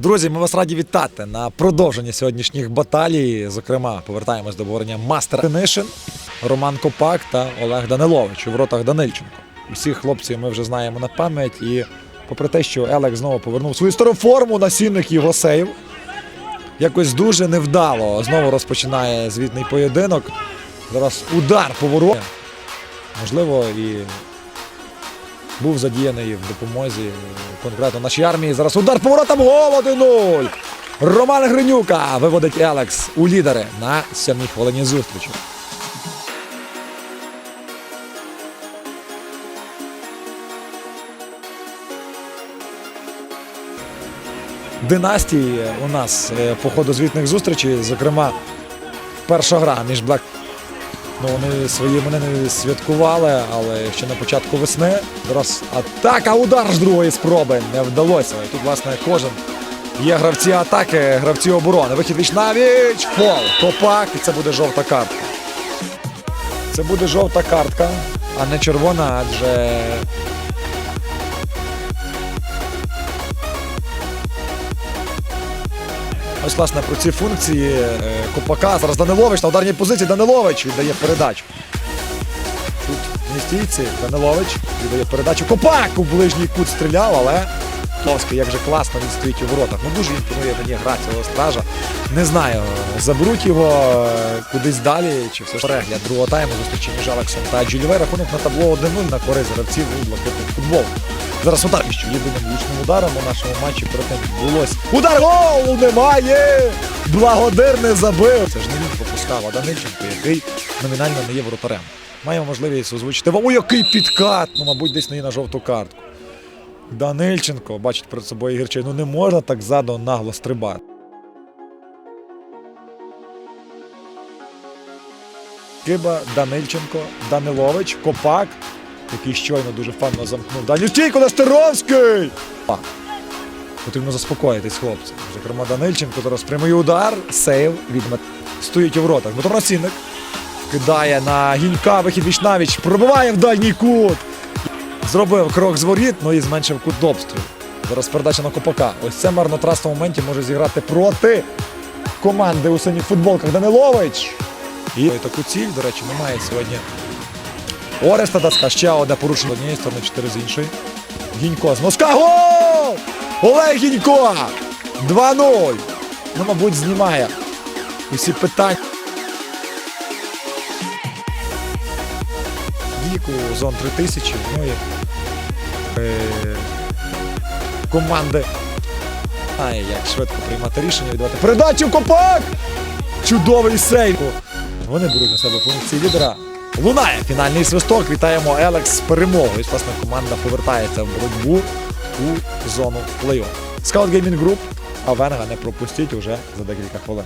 Друзі, ми вас раді вітати на продовження сьогоднішніх баталій. Зокрема, повертаємось до обговорення Мастер Фінишин, Роман Копак та Олег Данилович у воротах Данильченко. Усіх хлопців ми вже знаємо на пам'ять. І попри те, що Елек знову повернув свою стару форму, насінник сейв. Якось дуже невдало. Знову розпочинає звітний поєдинок. Зараз удар по. Можливо, і був задіяний в допомозі конкретно нашій армії. Зараз удар по воротам гол 1-0. Роман Гринюка виводить Елекс у лідери на сьомій хвилині зустрічі. Династії у нас е, по ходу звітних зустрічей, зокрема, перша гра між Блек Ну, вони свої мене не святкували, але ще на початку весни. Зараз атака, удар з другої спроби не вдалося. Тут, власне, кожен є гравці атаки, гравці оборони. Вихід віч на віч, фол, копак, і це буде жовта картка. Це буде жовта картка, а не червона, адже. Ось, власне, про ці функції Купака. Копака. Зараз Данилович на ударній позиції. Данилович віддає передачу. Тут в стійці Данилович віддає передачу. Копак у ближній кут стріляв, але Плоский, як же класно він стоїть у воротах. Ну дуже імпонує мені гра цього стража. Не знаю, заберуть його е, кудись далі, чи все ж перегляд другого тайму зустрічі між Алексом та Джульвей. Рахунок на табло 1-0 на користь гравців у блакитний футбол. Зараз удар що єдиним влучним ударом у нашому матчі перед тим відбулось. Удар голу немає! Благодир не забив. Це ж не він пропускав, а Данильченко, який номінально не є воротарем. Маємо можливість озвучити. О, який підкат! Ну, мабуть, десь не є на жовту картку. Данильченко бачить перед собою Ігорчай. Ну не можна так ззаду нагло стрибати. Киба, Данильченко, Данилович, Копак, який щойно дуже фанно замкнув. Даню Нестеровський! Потрібно заспокоїтись, хлопці. Зокрема, Данильченко зараз прямий удар, сейв від Мет... Стоїть у воротах. Дмитро кидає на гінька, вихід вічнавіч, пробиває в дальній кут. Зробив крок з воріт, ну і зменшив кут обстрілу. Зараз передача на Копака. Ось це марнотратство в моменті може зіграти проти команди у синіх футболках Данилович. І таку ціль, до речі, немає сьогодні. Ореста Даска ще одне порушення однієї сторони, чотири з іншої. Гінько з носка. Гол! Олег Гінько! 2-0. Ну, мабуть, знімає усі питання. Віку, зон 3000, ну і е, команди. Ай, як швидко приймати рішення, віддавати передачу Копак! Чудовий сейв! Вони беруть на себе функції лідера. Лунає фінальний свисток. Вітаємо Елекс з перемогою. Власне, команда повертається в боротьбу у зону плей-офф. Scout Gaming Group, а Венга не пропустіть уже за декілька хвилин.